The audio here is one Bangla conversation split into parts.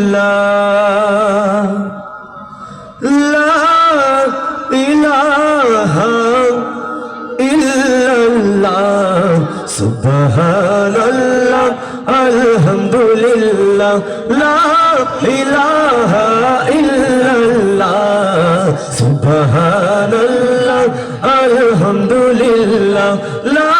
আলহামদুলিল্লাহ লা ইলাহা ইল্লাল্লাহ সুবহানাল্লাহ আলহামদুলিল্লাহ লা ইলাহা ইল্লাল্লাহ সুবহানাল্লাহ আলহামদুলিল্লাহ লা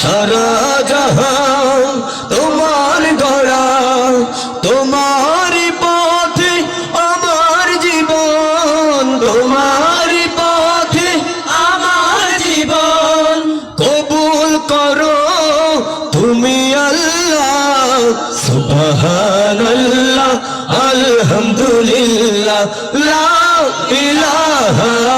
সারা জাহান তোমার গড়া, তোমার পথে আমার জীবন, তোমার পথে আমার জীবন। কবুল করো তুমি আল্লাহ, সুবহানাল্লাহ, আলহামদুলিল্লাহ, লা ইলাহা